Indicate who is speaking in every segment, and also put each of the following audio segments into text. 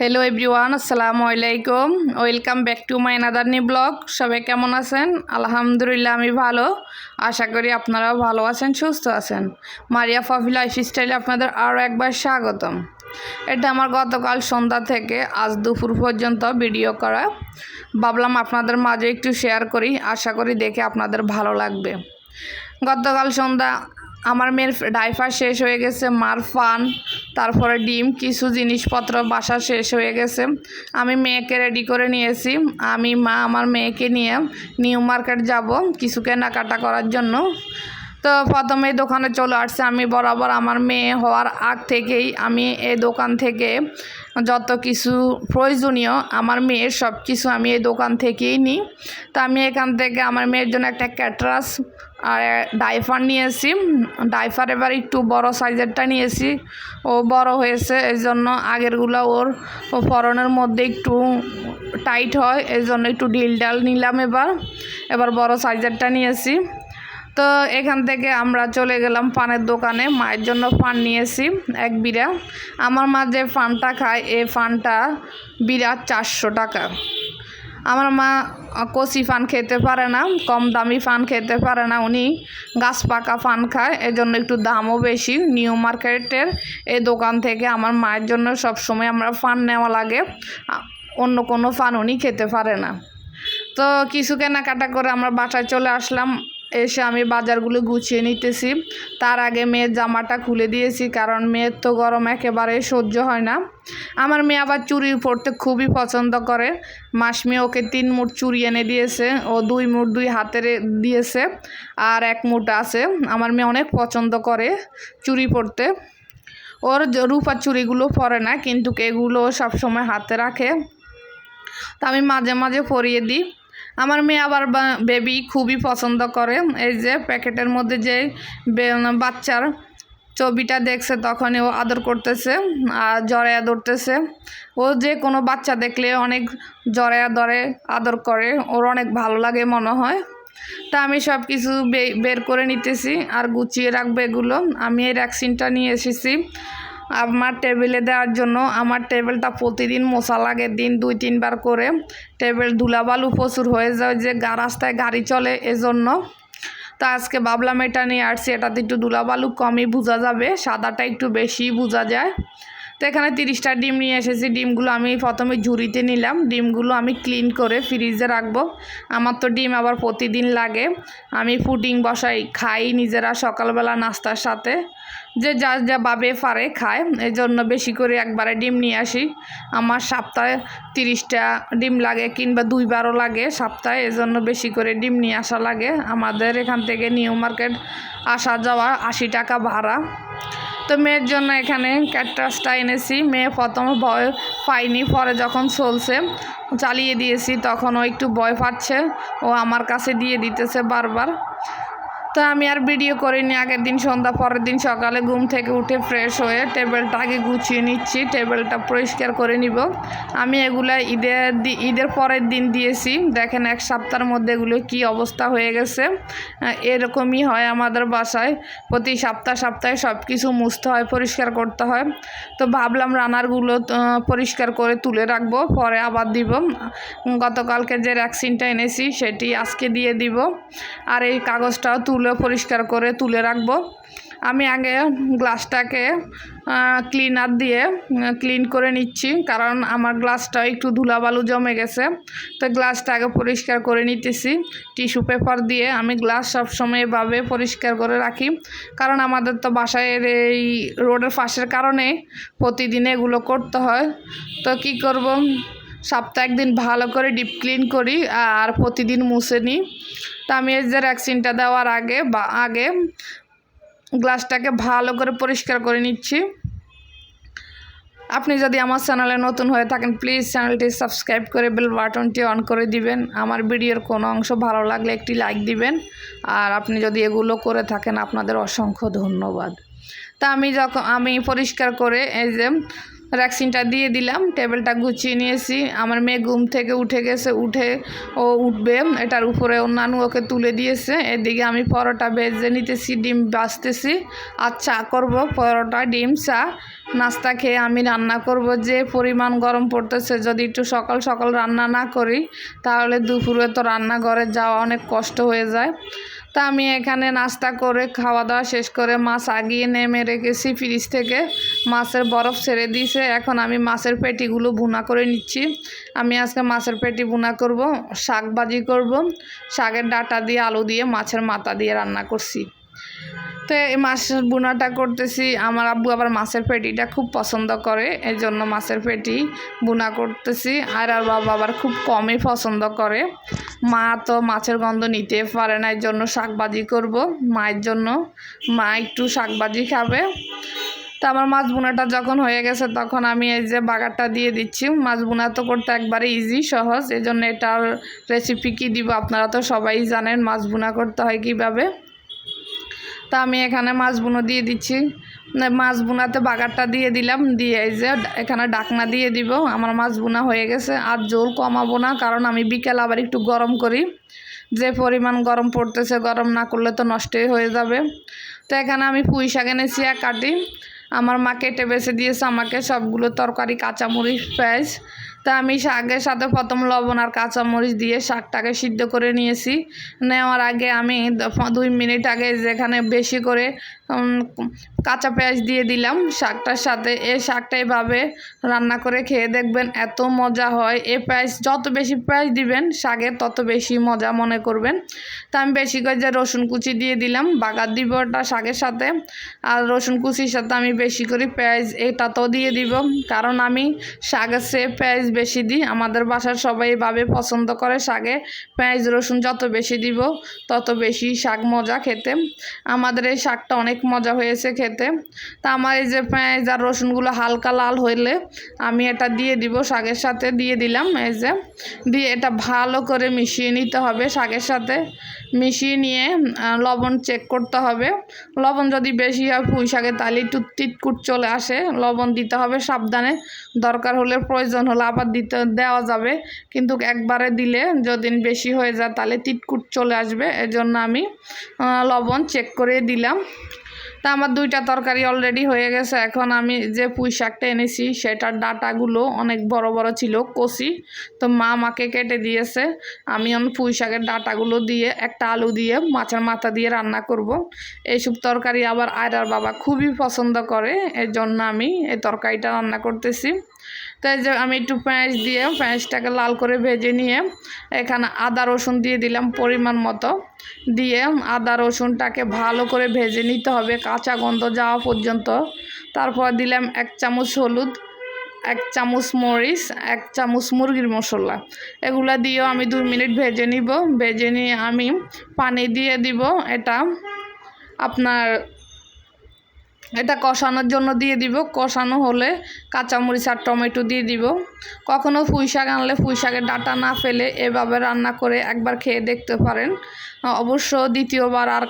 Speaker 1: Hello everyone আসসালামু আলাইকুম welcome back to my নাদার নি ব্লগ সবাই কেমন আছেন? আলহামদুলিল্লাহ, আমি ভালো। আশা করি আপনারাও ভালো আছেন, সুস্থ আছেন। মারিয়া ফফি লাইফ স্টাইলে আপনাদের আরও একবার স্বাগতম। এটা আমার গতকাল সন্ধ্যা থেকে আজ দুপুর পর্যন্ত ভিডিও করা। ভাবলাম আপনাদের মাঝে একটু শেয়ার করি। আশা করি দেখে আপনাদের ভালো লাগবে। গতকাল সন্ধ্যা আমার মেয়ের ডাইফার শেষ হয়ে গেছে, মার ফান, তারপরে ডিম, কিছু জিনিসপত্র বাসা শেষ হয়ে গেছে। আমি মেয়েকে রেডি করে নিয়েছি। আমি, মা আমার মেয়েকে নিয়ে নিউ মার্কেট যাব কিছু কেনাকাটা করার জন্য। তো প্রথমে দোকানে চলে আসছে। আমি বরাবর আমার মেয়ে হওয়ার আগ থেকেই আমি এই দোকান থেকে যত কিছু প্রয়োজনীয়, আমার মেয়ের সব কিছু আমি এই দোকান থেকেই নিই। তো আমি এখান থেকে আমার মেয়ের জন্য একটা ক্যাটরাস আর ডাইফার নিয়েছি। ডাইফার এবার একটু বড় সাইজেরটা নিয়েছি। ও বড় হয়েছে এই জন্য আগেরগুলো ওর ফরনের মধ্যে একটু টাইট হয় এই জন্য একটু ডিল ডাল নিলাম এবার। এবার বড় সাইজেরটা নিয়েছি। তো এখান থেকে আমরা চলে গেলাম পানের দোকানে। মায়ের জন্য ফান নিয়েছি, এক বিড়া। আমার মা যে ফানটা খায়, এই ফানটা বিরাট চারশো টাকা। আমার মা কচি ফান খেতে পারে না, কম দামি ফান খেতে পারে না। উনি গাছ পাকা ফান খায়, এজন্য একটু দামও বেশি। নিউ মার্কেটের এই দোকান থেকে আমার মায়ের জন্য সব সময় আমরা ফান নেওয়া লাগে। অন্য কোনো ফান উনি খেতে পারে না। তো কিছু কেনাকাটা করে আমরা বাসায় চলে আসলাম। এসে আমি বাজারগুলো গুছিয়ে নিতেছি। তার আগে মেয়ের জামাটা খুলে দিয়েছি, কারণ মেয়ের তো গরম একেবারে সহ্য হয় না। আমার মেয়ে আবার চুরি পরতে খুবই পছন্দ করে। মাসমি ওকে তিন মুঠ চুরি এনে দিয়েছে, ও দুই মুঠ দুই হাতে দিয়েছে, আর এক মুঠ আছে। আমার মেয়ে অনেক পছন্দ করে চুরি পরতে ওর রূপার চুড়িগুলো পরে না, কিন্তু এগুলো সবসময় হাতে রাখে। তা আমি মাঝে মাঝে পরিয়ে দিই। আমার মেয়ে আবার বেবি খুবই পছন্দ করে। এই যে প্যাকেটের মধ্যে যে বাচ্চার ছবিটা দেখছে তখনই ও আদর করতেছে আর জড়াইয়া ধরতেছে ও যে কোনো বাচ্চা দেখলে অনেক জড়াইয়া ধরে আদর করে, ওর অনেক ভালো লাগে মনে হয়। তা আমি সব কিছু বের করে নিতেছি আর গুছিয়ে রাখব এগুলো। আমি এই ভ্যাকসিনটা নিয়ে এসেছি। আমার টেবিলে দেওয়ার জন্য আমার টেবিলটা প্রতিদিন মশা লাগে, দিন দুই, তিনবার করে। টেবিল ধুলাবালু প্রচুর হয়ে যায় যে গা রাস্তায় গাড়ি চলে এজন্য। তা আজকে ভাবলাম এটা নিয়ে আসছি, এটাতে একটু ধুলাবালু কমই বোঝা যাবে, সাদাটা একটু বেশি বোঝা যায়। তো এখানে তিরিশটা ডিম নিয়ে এসেছি, ডিমগুলো আমি প্রথমে ঝুড়িতে নিলাম, ডিমগুলো আমি ক্লিন করে ফ্রিজে রাখব। আমার তো ডিম আবার প্রতিদিন লাগে, আমি পুডিং বসাই, খাই নিজেরা সকালবেলা নাস্তার সাথে। যে যা যা বাবে পারে খায় এই জন্য বেশি করে একবারে ডিম নিয়ে আসি। আমার সপ্তাহে তিরিশটা ডিম লাগে কিংবা দুইবারও লাগে সপ্তাহে, এজন্য বেশি করে ডিম নিয়ে আসা লাগে। আমাদের এখান থেকে নিউ মার্কেট আসা যাওয়া আশি টাকা ভাড়া। তো মেয়ের জন্য এখানে ক্যাটরাসটা এনেছি। মেয়ে প্রথমে ভয় পাইনি পরে যখন চলছে, চালিয়ে দিয়েছি তখন ও একটু ভয় পাচ্ছে। ও আমার কাছে দিয়ে দিতেছে বারবার। তো আমি আর ভিডিও করিনি। আগের দিন সন্ধ্যা, পরের দিন সকালে ঘুম থেকে উঠে ফ্রেশ হয়ে টেবিলটা আগে গুছিয়ে নিচ্ছি। টেবিলটা পরিষ্কার করে নিব। আমি এগুলো ঈদের ঈদের পরের দিন দিয়েছি। দেখেন এক সপ্তাহের মধ্যে এগুলো কি অবস্থা হয়ে গেছে। এরকমই হয় আমাদের বাসায়। প্রতি সপ্তাহ, সপ্তাহে সব কিছু মুছতে হয়, পরিষ্কার করতে হয়। তো ভাবলাম রানারগুলো পরিষ্কার করে তুলে রাখব, পরে আবার দিব। গতকালকে যে ভ্যাকসিনটা এনেছি, সেটি আজকে দিয়ে দিব। আর এই কাগজটাও তুলে পরিষ্কার করে তুলে রাখব। আমি আগে গ্লাসটাকে ক্লিনার দিয়ে ক্লিন করে নিচ্ছি, কারণ আমার গ্লাসটা একটু ধুলাবালু জমে গেছে। তো গ্লাসটা আগে পরিষ্কার করে নিতেছি। টিস্যু পেপার দিয়ে আমি গ্লাস সবসময় এভাবে পরিষ্কার করে রাখি, কারণ আমাদের তো বাসায় এই রোডের পাশের কারণে প্রতিদিন এগুলো করতে হয়। তো কি করব? সপ্তাহে একদিন ভালো করে ডিপ ক্লিন করি, আর প্রতিদিন মুছে নিই। তো আমি এই যে ভ্যাকসিনটা দেওয়ার আগে বা আগে গ্লাসটাকে ভালো করে পরিষ্কার করে নিচ্ছি। আপনি যদি আমার চ্যানেলে নতুন হয়ে থাকেন প্লিজ চ্যানেলটি সাবস্ক্রাইব করে বেল বাটনটি অন করে দিবেন। আমার ভিডিওর কোনো অংশ ভালো লাগলে একটি লাইক দিবেন। আর আপনি যদি এগুলো করে থাকেন, আপনাদের অসংখ্য ধন্যবাদ। তা আমি যখন, আমি পরিষ্কার করে এই যে ভ্যাকসিনটা দিয়ে দিলাম, টেবিলটা গুছিয়ে নিয়েছি। আমার মেয়ে ঘুম থেকে উঠে গেছে, উঠে ও উঠবে। এটার উপরে অন্যান্য ওকে তুলে দিয়েছে। এদিকে আমি পরোটা ভেজে নিতেছি, ডিম বাছতেছি আর চা করব পরোটা, ডিম, চা। নাস্তা খেয়ে আমি রান্না করব। যে পরিমাণ গরম পড়তেছে, যদি একটু সকাল সকাল রান্না না করি, তাহলে দুপুরে তো রান্নাঘরে যাওয়া অনেক কষ্ট হয়ে যায়। তা আমি এখানে নাস্তা করে খাওয়া দাওয়া শেষ করে মাছ আগিয়ে নেমে রেখেছি ফ্রিজ থেকে। মাছের বরফ ছেড়ে দিয়েছে। এখন আমি মাছের পেটিগুলো ভুনা করে নিচ্ছি। আমি আজকে মাছের পেটি ভুনা করব, শাক ভাজি করব, শাকের ডাটা দিয়ে আলু দিয়ে, মাছের মাথা দিয়ে রান্না করছি। তো এই মাছের বুনাটা করতেছি। আমার আব্বু আবার মাছের পেটিটা খুব পছন্দ করে এই জন্য মাছের পেটি বুনা করতেছি। আর আর বাবা আবার খুব কমই পছন্দ করে। মা তো মাছের গন্ধ নিতে পারে না এই জন্য শাকবাজি করব মায়ের জন্য। মা একটু শাকবাজি খাবে। তো আমার মাছ বোনাটা যখন হয়ে গেছে, তখন আমি এই যে বাগারটা দিয়ে দিচ্ছি। মাছ বোনা তো করতে একবারে ইজি সহজ। এই জন্য এটার রেসিপি কী দিব আপনারা তো সবাই জানেন, মাছ বোনা করতে হয় কীভাবে। তা আমি এখানে মাছ বুনো দিয়ে দিচ্ছি। মাছ বুনাতে বাগারটা দিয়ে দিলাম, দিয়ে এই যে এখানে ডাকনা দিয়ে দিব। আমার মাছ বুনা হয়ে গেছে, আর জোল কমাবো না, কারণ আমি বিকেল আবার একটু গরম করি। যে পরিমাণ গরম পড়তেছে, গরম না করলে তো নষ্টই হয়ে যাবে। তো এখানে আমি পুঁই শাক এনেছি এক কাটি আমার মা কেটে বেছে দিয়েছে, আমাকে সবগুলো তরকারি, কাঁচামরিচ, পেঁয়াজ তা আমি শাকের সাথে প্রথম লবণ আর কাঁচামরিচ দিয়ে শাকটাকে সিদ্ধ করে নিয়েছি। নেওয়ার আগে আমি দুই মিনিট আগে যেখানে বেশি করে কাঁচা পেঁয়াজ দিয়ে দিলাম, শাকটার সাথে এই শাকটা এভাবে রান্না করে খেয়ে দেখবেন এত মজা হয়। এ পেঁয়াজ, যত বেশি পেঁয়াজ দিবেন শাকের, তত বেশি মজা মনে করবেন। তা আমি বেশি করে যে রসুন কুচি দিয়ে দিলাম, বাগার দিব ওটা শাকের সাথে, আর রসুন কুচির সাথে আমি বেশি করে পেঁয়াজ এটা তো দিয়ে দিব। কারণ আমি শাকের সে পেঁয়াজ বেশি দিই, আমাদের বাসার সবাই এভাবে পছন্দ করে শাকে। পেঁয়াজ, রসুন যত বেশি দিব, তত বেশি শাক মজা খেতে। আমাদের এই শাকটা অনেক মজা হয়েছে খেতে। তা আমার এই যে পেঁয়াজ আর রসুনগুলো হালকা লাল হইলে আমি এটা দিয়ে দিব, শাকের সাথে দিয়ে দিলাম এই যে। দিয়ে এটা ভালো করে মিশিয়ে নিতে হবে শাকের সাথে। মিশিয়ে নিয়ে লবণ চেক করতে হবে। লবণ যদি বেশি হয় পুঁই শাকে তাহলে একটু তিতকুট চলে আসে, লবণ দিতে হবে সাবধানে। দরকার হলে প্রয়োজন হলে আবার দিতে, দেওয়া যাবে। কিন্তু একবারে দিলে যদি বেশি হয়ে যায় তাহলে তিতকুট চলে আসবে। এজন্য আমি লবণ চেক করে দিলাম। তা আমার দুইটা তরকারি অলরেডি হয়ে গেছে। এখন আমি যে পুঁই শাকটা এনেছি, সেটার ডাটাগুলো অনেক বড় বড় ছিল, কষি। তো মা আমাকে কেটে দিয়েছে। আমি আমি পুঁই শাকের ডাটাগুলো দিয়ে, একটা আলু দিয়ে, মাছের মাথা দিয়ে রান্না করব। এইসব তরকারি আবার আয়রার বাবা খুবই পছন্দ করে এর জন্য আমি এই তরকারিটা রান্না করতেছি। তাই যে আমি একটু পেঁয়াজ দিয়ে, পেঁয়াজটাকে লাল করে ভেজে নিয়ে, এখানে আদা, রসুন দিয়ে দিলাম পরিমাণ মতো। দিয়ে আদা, রসুনটাকে ভালো করে ভেজে নিতে হবে কাঁচা গন্ধ যাওয়া পর্যন্ত। তারপর দিলাম এক চামচ হলুদ, এক চামচ মরিচ, এক চামচ মুরগির মশলা। এগুলা দিয়েও আমি দুই মিনিট ভেজে নিব। ভেজে নিয়ে আমি পানি দিয়ে দিব। এটা আপনার এটা কষানোর জন্য দিয়ে দিব। কষানো হলে কাঁচামরিচ আর টমেটো দিয়ে দিব। কখনও পুঁই শাক আনলে পুঁই শাকের ডাটা না ফেলে এভাবে রান্না করে একবার খেয়ে দেখতে পারেন। অবশ্য দ্বিতীয়বার আর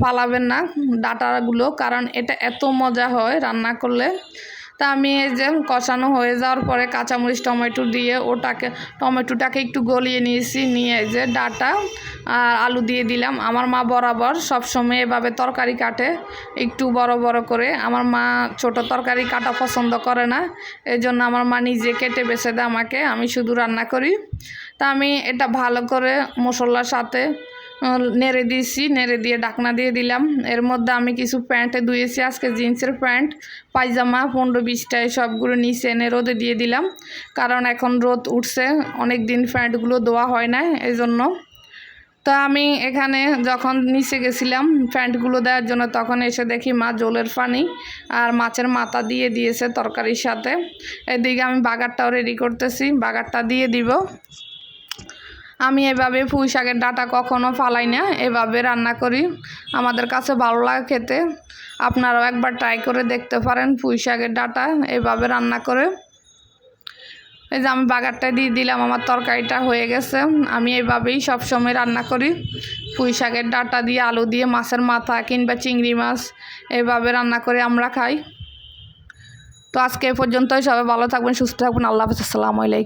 Speaker 1: ফালাবেন না ডাটাগুলো, কারণ এটা এত মজা হয় রান্না করলে। তা আমি এই যে কষানো হয়ে যাওয়ার পরে কাঁচামরিচ, টমেটো দিয়ে ওটাকে, টমেটোটাকে একটু গলিয়ে নিয়েছি, নিয়ে এই যে ডাটা আর আলু দিয়ে দিলাম। আমার মা বরাবর সবসময় এভাবে তরকারি কাটে, একটু বড় বড় করে। আমার মা ছোট তরকারি কাটা পছন্দ করে না, এই জন্য আমার মা নিজে কেটে বেছে দেয় আমাকে, আমি শুধু রান্না করি। তা আমি এটা ভালো করে মশলার সাথে নেড়ে দিয়েছি, নেড়ে দিয়ে ডাকনা দিয়ে দিলাম। এর মধ্যে আমি কিছু প্যান্টে ধুয়েছি, আজকে জিন্সের প্যান্ট, পায়জামা, পনেরো বিশটায় সবগুলো নিচে এনে রোদে দিয়ে দিলাম। কারণ এখন রোদ উঠছে অনেক দিন প্যান্টগুলো ধোয়া হয় না এই জন্য তো আমি এখানে যখন নিচে গেছিলাম প্যান্টগুলো দেওয়ার জন্য, তখন এসে দেখি মা জলের পানি আর মাছের মাথা দিয়ে দিয়েছে তরকারির সাথে। এদিকে আমি বাগারটাও রেডি করতেছি, বাগারটা দিয়ে দিব। আমি এভাবে পুঁই শাকের ডাটা কখনো ফালাই না, এভাবে রান্না করি। আমাদের কাছে ভালো লাগে খেতে। আপনারাও একবার ট্রাই করে দেখতে পারেন পুঁই শাকের ডাটা, এভাবে রান্না করে। এই যে আমি বাগারটা দিয়ে দিলাম, আমার তরকারিটা হয়ে গেছে। আমি এইভাবেই সবসময় রান্না করি। পুঁই শাকের ডাটা দিয়ে আলু দিয়ে মাছের মাথা কিংবা চিংড়ি মাছ এইভাবে রান্না করে আমরা খাই। তো আজকে এই পর্যন্তই, সবাই ভালো থাকবেন, সুস্থ থাকবেন, আল্লাহ হাফিজ, আসসালামু আলাইকুম।